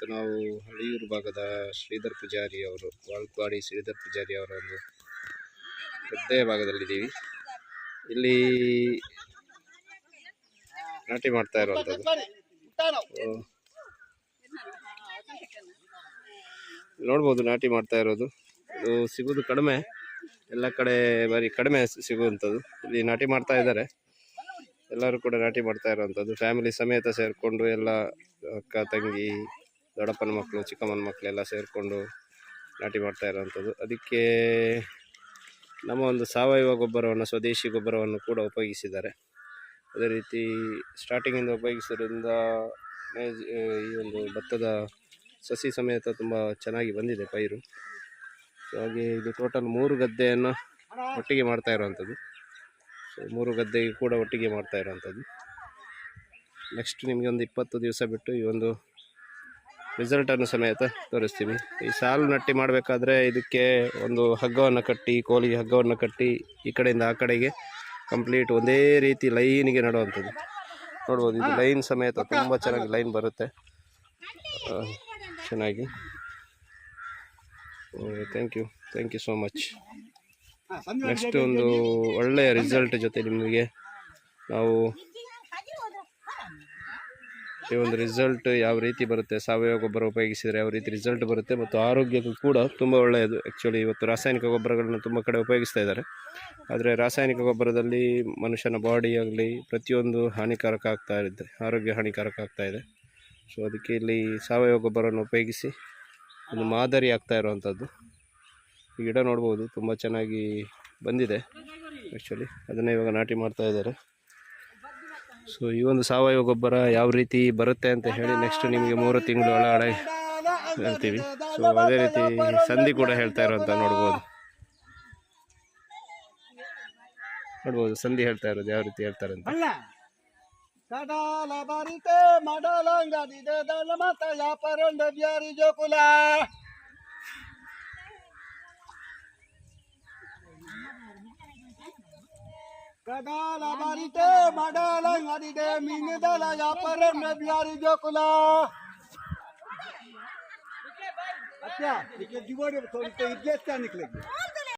ಇವತ್ತು ನಾವು ಹಳಿಯೂರು ಭಾಗದ ಶ್ರೀಧರ್ ಪೂಜಾರಿ ಅವರು, ವಾಲ್ಪಾಡಿ ಶ್ರೀಧರ್ ಪೂಜಾರಿ ಅವರ ಒಂದು ಗದ್ದೆಯ ಭಾಗದಲ್ಲಿದ್ದೀವಿ. ಇಲ್ಲಿ ನಾಟಿ ಮಾಡ್ತಾ ಇರುವಂಥದ್ದು. ನೋಡ್ಬೋದು ನಾಟಿ ಮಾಡ್ತಾ ಇರೋದು. ಇದು ಸಿಗೋದು ಕಡಿಮೆ. ಎಲ್ಲ ಕಡೆ ಬರೀ ಕಡಿಮೆ ಸಿಗುವಂಥದ್ದು. ಇಲ್ಲಿ ನಾಟಿ ಮಾಡ್ತಾ ಇದ್ದಾರೆ. ಎಲ್ಲರೂ ಕೂಡ ನಾಟಿ ಮಾಡ್ತಾ ಇರೋವಂಥದ್ದು. ಫ್ಯಾಮಿಲಿ ಸಮೇತ ಸೇರಿಕೊಂಡು ಎಲ್ಲ ಅಕ್ಕ, ತಂಗಿ ದೊಡ್ಡಪ್ಪನ ಮಕ್ಕಳು, ಚಿಕ್ಕಮ್ಮನ ಮಕ್ಕಳೆಲ್ಲ ಸೇರಿಕೊಂಡು ನಾಟಿ ಮಾಡ್ತಾ ಇರೋವಂಥದ್ದು. ಅದಕ್ಕೆ ನಮ್ಮ ಒಂದು ಸಾವಯವ ಗೊಬ್ಬರವನ್ನು, ಸ್ವದೇಶಿ ಗೊಬ್ಬರವನ್ನು ಕೂಡ ಉಪಯೋಗಿಸಿದ್ದಾರೆ. ಅದೇ ರೀತಿ ಸ್ಟಾರ್ಟಿಂಗಿಂದ ಉಪಯೋಗಿಸೋದ್ರಿಂದ ಈ ಒಂದು ಭತ್ತದ ಸಸಿ ಸಮೇತ ತುಂಬ ಚೆನ್ನಾಗಿ ಬಂದಿದೆ ಪೈರು. ಸೊ ಹಾಗೆ ಇದು ಟೋಟಲ್ ಮೂರು ಗದ್ದೆಯನ್ನು ಒಟ್ಟಿಗೆ ಮಾಡ್ತಾ ಇರೋವಂಥದ್ದು. ಸೊ ಮೂರು ಗದ್ದೆಗೆ ಕೂಡ ಒಟ್ಟಿಗೆ ಮಾಡ್ತಾ ಇರೋವಂಥದ್ದು. ನೆಕ್ಸ್ಟ್ ನಿಮಗೆ ಒಂದು ಇಪ್ಪತ್ತು ದಿವಸ ಬಿಟ್ಟು ಈ ಒಂದು ರಿಸಲ್ಟನ್ನು ಸಮೇತ ತೋರಿಸ್ತೀವಿ ಈ ಸಾಲು ನಟ್ಟಿ ಮಾಡಬೇಕಾದ್ರೆ ಇದಕ್ಕೆ ಒಂದು ಹಗ್ಗವನ್ನು ಕಟ್ಟಿ, ಕೋಲಿಗೆ ಹಗ್ಗವನ್ನು ಕಟ್ಟಿ ಈ ಕಡೆಯಿಂದ ಆ ಕಡೆಗೆ ಕಂಪ್ಲೀಟ್ ಒಂದೇ ರೀತಿ ಲೈನಿಗೆ ನಡುವಂಥದ್ದು. ನೋಡ್ಬೋದು, ಇದು ಲೈನ್ ಸಮೇತ ತುಂಬ ಚೆನ್ನಾಗಿ ಲೈನ್ ಬರುತ್ತೆ. ಚೆನ್ನಾಗಿ. Thank you thank you so much next ಒಂದು ಒಳ್ಳೆಯ ರಿಸಲ್ಟ್ ಜೊತೆ ನಿಮಗೆ ನಾವು ಈ ಒಂದು ರಿಸಲ್ಟ್ ಯಾವ ರೀತಿ ಬರುತ್ತೆ, ಸಾವಯವ ಗೊಬ್ಬರ ಉಪಯೋಗಿಸಿದರೆ ಯಾವ ರೀತಿ ರಿಸಲ್ಟ್ ಬರುತ್ತೆ ಮತ್ತು ಆರೋಗ್ಯಕ್ಕೂ ಕೂಡ ತುಂಬ ಒಳ್ಳೆಯದು. ಆ್ಯಕ್ಚುಲಿ ಇವತ್ತು ರಾಸಾಯನಿಕ ಗೊಬ್ಬರಗಳನ್ನು ತುಂಬ ಕಡೆ ಉಪಯೋಗಿಸ್ತಾ ಇದ್ದಾರೆ. ಆದರೆ ರಾಸಾಯನಿಕ ಗೊಬ್ಬರದಲ್ಲಿ ಮನುಷ್ಯನ ಬಾಡಿಯಾಗಲಿ ಪ್ರತಿಯೊಂದು ಹಾನಿಕಾರಕ ಆಗ್ತಾ ಇದೆ ಆರೋಗ್ಯ ಹಾನಿಕಾರಕ ಆಗ್ತಾ ಇದೆ. ಸೊ ಅದಕ್ಕೆ ಇಲ್ಲಿ ಸಾವಯವ ಗೊಬ್ಬರವನ್ನು ಉಪಯೋಗಿಸಿ ಒಂದು ಮಾದರಿ ಆಗ್ತಾ ಇರುವಂಥದ್ದು ಈ ಗಿಡ ನೋಡ್ಬೋದು, ತುಂಬ ಚೆನ್ನಾಗಿ ಬಂದಿದೆ. ಆ್ಯಕ್ಚುಲಿ ಅದನ್ನು ಇವಾಗ ನಾಟಿ ಮಾಡ್ತಾ ಇದ್ದಾರೆ. ಸೊ ಈ ಒಂದು ಸಾವಯವ ಗೊಬ್ಬರ ಯಾವ ರೀತಿ ಬರುತ್ತೆ ಅಂತ ಹೇಳಿ ನೆಕ್ಸ್ಟ್ ನಿಮಗೆ ಮೂರು ತಿಂಗಳು ಒಳಗಡೆ ಹೇಳ್ತೀವಿ. ಸೊ ಅದೇ ರೀತಿ ಸಂಧಿ ಕೂಡ ಹೇಳ್ತಾ ಅಂತ ನೋಡ್ಬೋದು. ನೋಡ್ಬೋದು, ಸಂಧಿ ಹೇಳ್ತಾ ಇರೋದು ಯಾವ ರೀತಿ ಹೇಳ್ತಾರೆ ಅಂತ. ಕಡಾಲ ಬರಿತೆ, ಮಡಲಂಗದಿದೆ ದಳ ಮತ ಯಾಪರಂಡ ಬ್ಯಾರಿ ಜೋಕುಲ. ಕಡಾಲ ಬರಿತೆ ಮಡಲಂಗದಿದೆ ಮಿಂಗದಲ ಯಾಪರಂಡ ಬ್ಯಾರಿ ಜೋಕುಲ अच्छा निकले जीवन थोड़ी तो इज्जत क्या निकलेगी